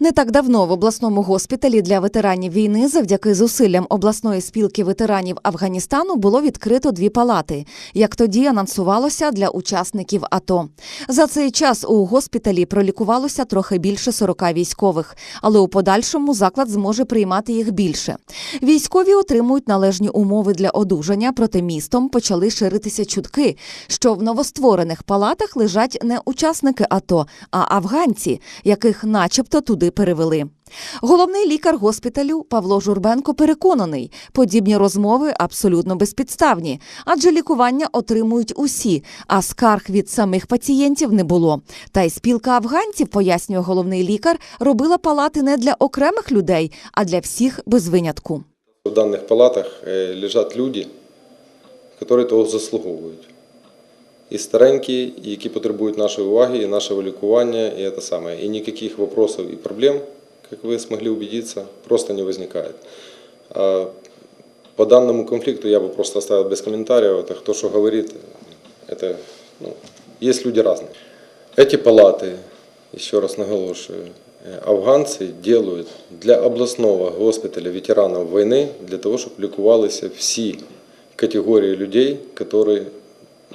Не так давно в обласному госпіталі для ветеранів війни завдяки зусиллям обласної спілки ветеранів Афганістану було відкрито дві палати, як тоді анонсувалося для учасників АТО. За цей час у госпіталі пролікувалося трохи більше 40 військових, але у подальшому заклад зможе приймати їх більше. Військові отримують належні умови для одужання, проте містом почали ширитися чутки, що в новостворених палатах лежать не учасники АТО, а афганці, яких начебто туди перевели. Головний лікар госпіталю Павло Журбенко переконаний, подібні розмови абсолютно безпідставні, адже лікування отримують усі, а скарг від самих пацієнтів не було. Та й спілка афганців, пояснює головний лікар, робила палати не для окремих людей, а для всіх без винятку. В данных палатах э, лежат люди, які того заслуговують І старенькі, і які потребують нашої уваги, і нашого лікування, і це саме. І ніяких вопросов і проблем, як ви змогли убедиться, просто не возникає. А по данному конфликту я бы просто оставил без комментариев. Это кто что говорит, это, ну, есть люди разные. Эти палаты, еще раз наголошую, э, афганцы делают для областного госпиталя ветеранов войны, для того, чтобы лікувалися всі категории людей, которые э,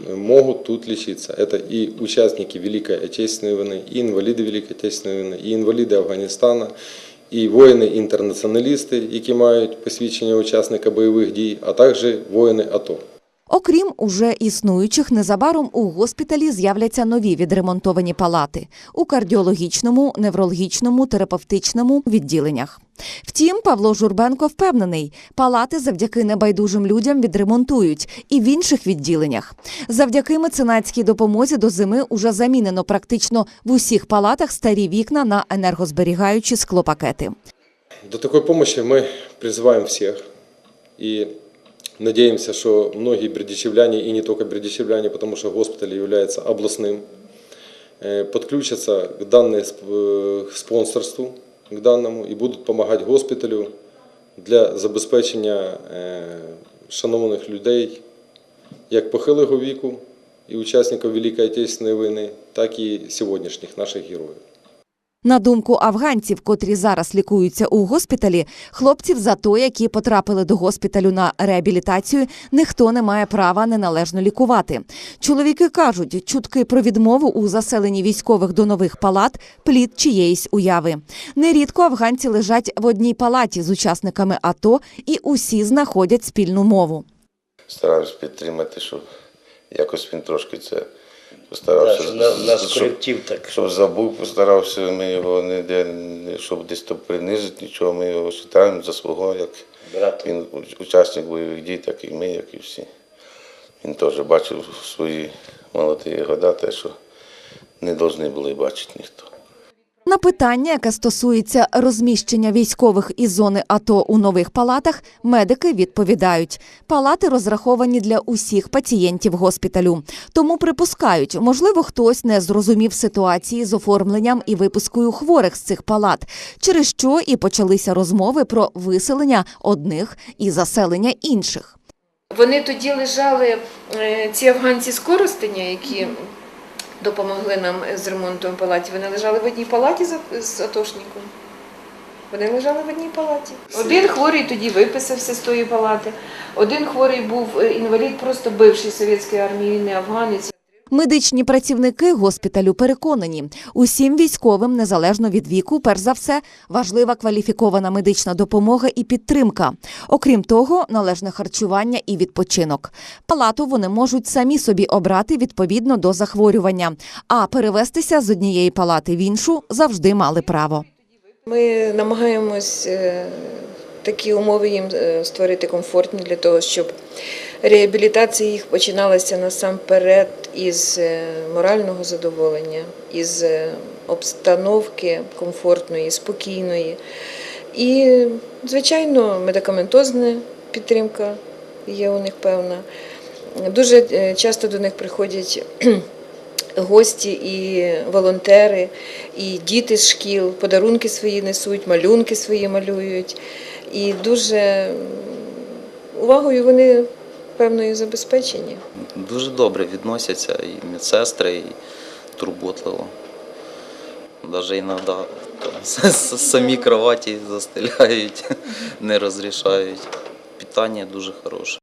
могут тут лечиться. Это и участники Великой Отечественной войны, и инвалиды Великой Отечественной войны, и инвалиды Афганистана, і воїни-інтернаціоналісти, які мають посвідчення учасника бойових дій, а також воїни АТО. Окрім уже існуючих, незабаром у госпіталі з'являться нові відремонтовані палати у кардіологічному, неврологічному, терапевтичному відділеннях. Втім, Павло Журбенко впевнений, палати завдяки небайдужим людям відремонтують і в інших відділеннях. Завдяки меценатській допомозі до зими уже замінено практично в усіх палатах старі вікна на енергозберігаючі склопакети. До такой помощи мы призываем всех и надеемся, что многие бердичевляне, и не только бердичевляне, потому что госпиталь является областным, э, подключатся к данной сп- э, к спонсорству, к данному, и будут помогать госпиталю для забезпечення е, шановних людей, як похилого віку і учасників Великої Отечественної війни, так і сьогоднішніх наших героїв. На думку афганців, котрі зараз лікуються у госпіталі, хлопців за то, які потрапили до госпіталю на реабілітацію, ніхто не має права неналежно лікувати. Чоловіки кажуть, чутки про відмову у заселенні військових до нових палат плід чиєїсь уяви. Нерідко афганці лежать в одній палаті з учасниками АТО, і усі знаходять спільну мову. стараюсь підтримати, щоб якось він трошки це постарався. що на- нас щоб- так. Щоб забув, постарався, ми його ніде, щоб десь то принизити, нічого, ми його вважаємо за свого, як Брат. він учасник бойових дій, так і ми, як і всі. Він теж бачив свої молоді года те, що не повинні були бачити ніхто. На питання, яке стосується розміщення військових із зони АТО у нових палатах, медики відповідають: палати розраховані для усіх пацієнтів госпіталю. Тому припускають, можливо, хтось не зрозумів ситуації з оформленням і випускою хворих з цих палат, через що і почалися розмови про виселення одних і заселення інших. Вони тоді лежали, е, ці афганці з Коростеня, які допомогли нам з ремонтом палаті, вони лежали в одній палаті з- атошником. Вони лежали в одній палаті. Один хворий тоді виписався з тої палати, один хворий був е, інвалід, просто бивший совєтської армії, не афганець. Медичні працівники госпіталю переконані, усім військовим, незалежно від віку, перш за все, важлива кваліфікована медична допомога і підтримка. Окрім того, належне харчування і відпочинок. Палату вони можуть самі собі обрати відповідно до захворювання, а перевестися з однієї палати в іншу завжди мали право. Ми намагаємось е, такі умови їм е, створити комфортні для того, щоб реабілітація їх починалася насамперед із е, морального задоволення, із е, обстановки комфортної, спокійної. І, звичайно, медикаментозна підтримка є у них певна. Дуже часто до них приходять гості і волонтери, і діти з шкіл, подарунки свої несуть, малюнки свої малюють. І дуже увагою вони певною забезпечені. Дуже добре відносяться і медсестри, і турботливо. Навіть іноді самі кроваті застеляють, не розрішають. Питання дуже хороше.